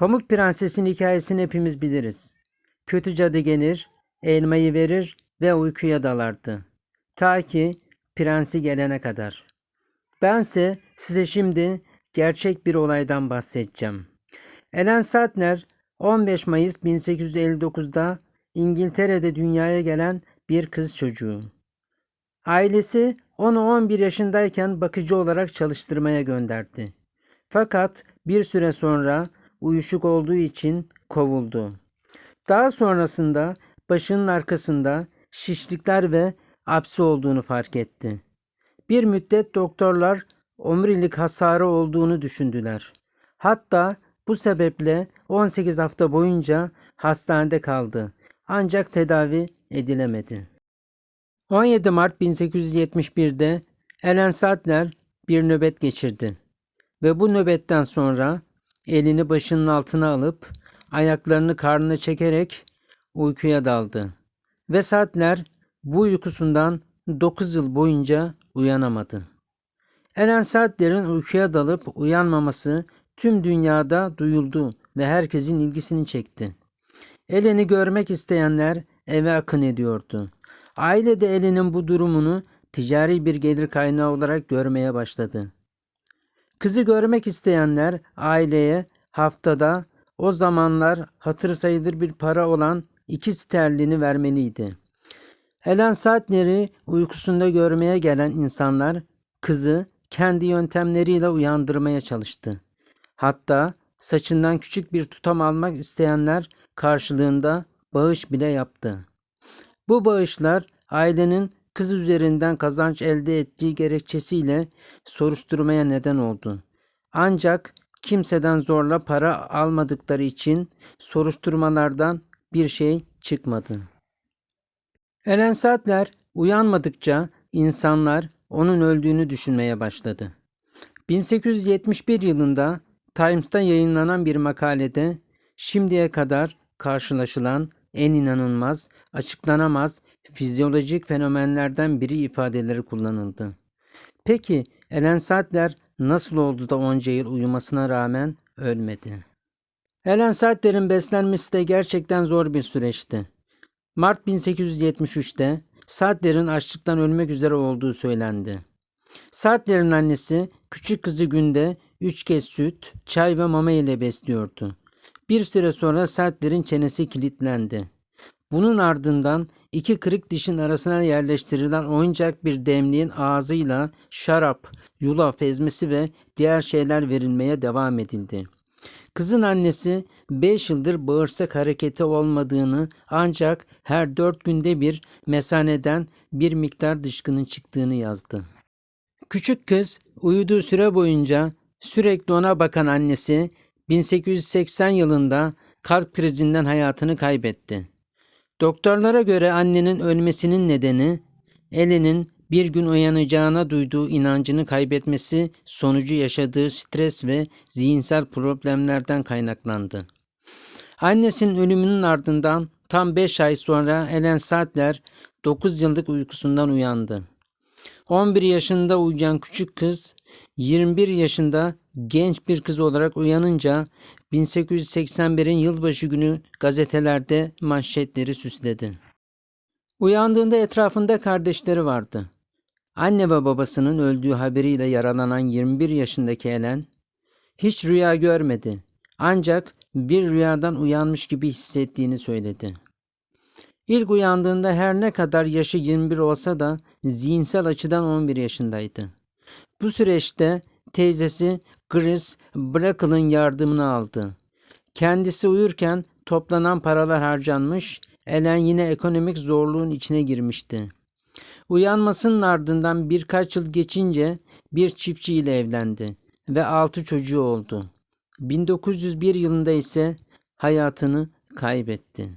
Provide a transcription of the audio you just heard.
Pamuk Prenses'in hikayesini hepimiz biliriz. Kötü cadı gelir, elmayı verir ve uykuya dalardı. Ta ki prensi gelene kadar. Bense size şimdi gerçek bir olaydan bahsedeceğim. Ellen Sattner 15 Mayıs 1859'da İngiltere'de dünyaya gelen bir kız çocuğu. Ailesi onu 11 yaşındayken bakıcı olarak çalıştırmaya gönderdi. Fakat bir süre sonra uyuşuk olduğu için kovuldu. Daha sonrasında başının arkasında şişlikler ve apsi olduğunu fark etti. Bir müddet doktorlar omurilik hasarı olduğunu düşündüler. Hatta bu sebeple 18 hafta boyunca hastanede kaldı. Ancak tedavi edilemedi. 17 Mart 1871'de Ellen Sattler bir nöbet geçirdi ve bu nöbetten sonra elini başının altına alıp ayaklarını karnına çekerek uykuya daldı. Ve Sattler bu uykusundan 9 yıl boyunca uyanamadı. Ellen Sattler'in uykuya dalıp uyanmaması tüm dünyada duyuldu ve herkesin ilgisini çekti. Ellen'i görmek isteyenler eve akın ediyordu. Aile de Ellen'in bu durumunu ticari bir gelir kaynağı olarak görmeye başladı. Kızı görmek isteyenler aileye haftada o zamanlar hatır sayılır bir para olan iki sterlini vermeliydi. Ellen Sattner'i uykusunda görmeye gelen insanlar kızı kendi yöntemleriyle uyandırmaya çalıştı. Hatta saçından küçük bir tutam almak isteyenler karşılığında bağış bile yaptı. Bu bağışlar ailenin kız üzerinden kazanç elde ettiği gerekçesiyle soruşturmaya neden oldu. Ancak kimseden zorla para almadıkları için soruşturmalardan bir şey çıkmadı. Ellen Sattler uyanmadıkça insanlar onun öldüğünü düşünmeye başladı. 1871 yılında Times'ta yayınlanan bir makalede şimdiye kadar karşılaşılan en inanılmaz, açıklanamaz fizyolojik fenomenlerden biri ifadeleri kullanıldı. Peki Ellen Sattler nasıl oldu da onca yıl uyumasına rağmen ölmedi? Ellen Sattler'in beslenmesi de gerçekten zor bir süreçti. Mart 1873'te Sattler'in açlıktan ölmek üzere olduğu söylendi. Sattler'in annesi küçük kızı günde üç kez süt, çay ve mama ile besliyordu. Bir süre sonra Sattler'in çenesi kilitlendi. Bunun ardından iki kırık dişin arasına yerleştirilen oyuncak bir demliğin ağzıyla şarap, yulaf ezmesi ve diğer şeyler verilmeye devam edildi. Kızın annesi 5 yıldır bağırsak hareketi olmadığını ancak her 4 günde bir mesaneden bir miktar dışkının çıktığını yazdı. Küçük kız uyuduğu süre boyunca sürekli ona bakan annesi 1880 yılında kalp krizinden hayatını kaybetti. Doktorlara göre annenin ölmesinin nedeni Ellen'in bir gün uyanacağına duyduğu inancını kaybetmesi sonucu yaşadığı stres ve zihinsel problemlerden kaynaklandı. Annesinin ölümünün ardından tam 5 ay sonra Ellen Sattler 9 yıllık uykusundan uyandı. 11 yaşında uyuyan küçük kız 21 yaşında genç bir kız olarak uyanınca 1881'in yılbaşı günü gazetelerde manşetleri süsledi. Uyandığında etrafında kardeşleri vardı. Anne ve babasının öldüğü haberiyle yaralanan 21 yaşındaki Ellen hiç rüya görmedi. Ancak bir rüyadan uyanmış gibi hissettiğini söyledi. İlk uyandığında her ne kadar yaşı 21 olsa da zihinsel açıdan 11 yaşındaydı. Bu süreçte teyzesi Chris Brackle'ın yardımını aldı. Kendisi uyurken toplanan paralar harcanmış, Ellen yine ekonomik zorluğun içine girmişti. Uyanmasının ardından birkaç yıl geçince bir çiftçi ile evlendi ve altı çocuğu oldu. 1901 yılında ise hayatını kaybetti.